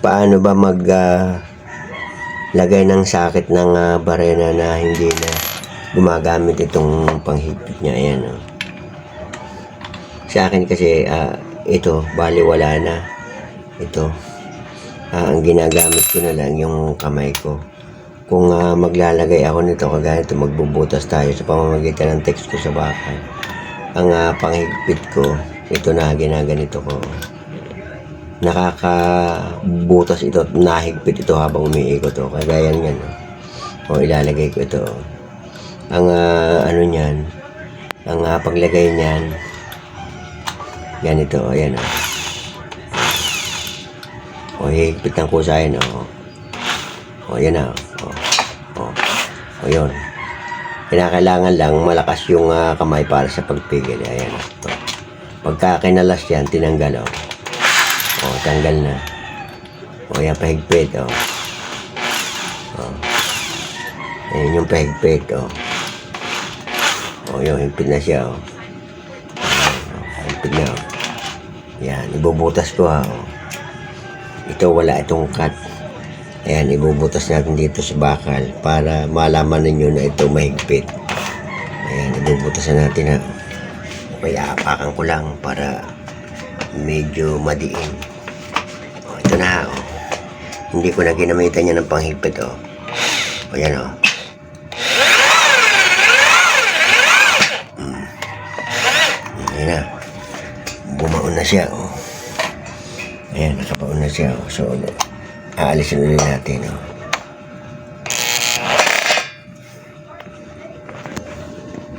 paano ba mag ah, lagay ng sakit ng ah, barena na hindi na gumagamit itong panghigpit niya. Ayan, oh. Sa akin kasi, ah, ito, bali wala na. Ito. Ah, ang ginagamit ko na lang yung kamay ko. Kung ah, maglalagay ako nito, kagaya ito, magbubutas tayo sa pamamagitan ng text ko sa bakal. Ang ah, panghigpit ko, ito na, ginaganito ko. Nakakabutas ito, at nahigpit ito habang umiikot. O, kagaya yan. O, ilalagay ko ito. Ang ah, ano niyan, ang ah, paglagay niyan, ganito, ayan o. O, higpit ng kusayan o. O, yan na. O, o. O, yun. Kinakailangan lang malakas yung ah, kamay para sa pagpigil. Ayan o. O. Pagka kinalas yan, tinanggal o. O, tanggal na. O, yan, pahigpit o. O. Ayan yung pahigpit o. O, yun, higpit na siya o. Ayan, o, Higpit na o. Yan, ibubutas ko ha o. Ito wala itong cut. Ayan, ibubutas natin dito sa bakal para malaman ninyo na ito mahigpit. Ayan, ibubutasan natin ha. Kaya apakan ko lang para medyo madiin. Ito na o. Hindi ko na ginamitan niya ng panghigpit o. O yan o. Mm. Ayan na. Na siya o. Ayan, nakapaon na siya. oh. So, aalisin ulit natin. Oh.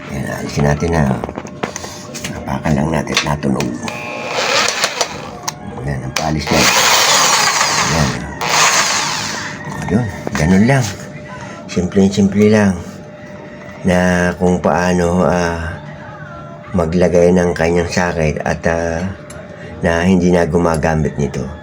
Ayan, aalisin natin na. Oh. Napakan lang natin natunog. Ayan, ang paalis niya. Ayan. Oh, yun, ganun lang. Simple-simple lang. Na kung paano ah, maglagay ng kanyang sakit at ah, na hindi na gumagamit nito.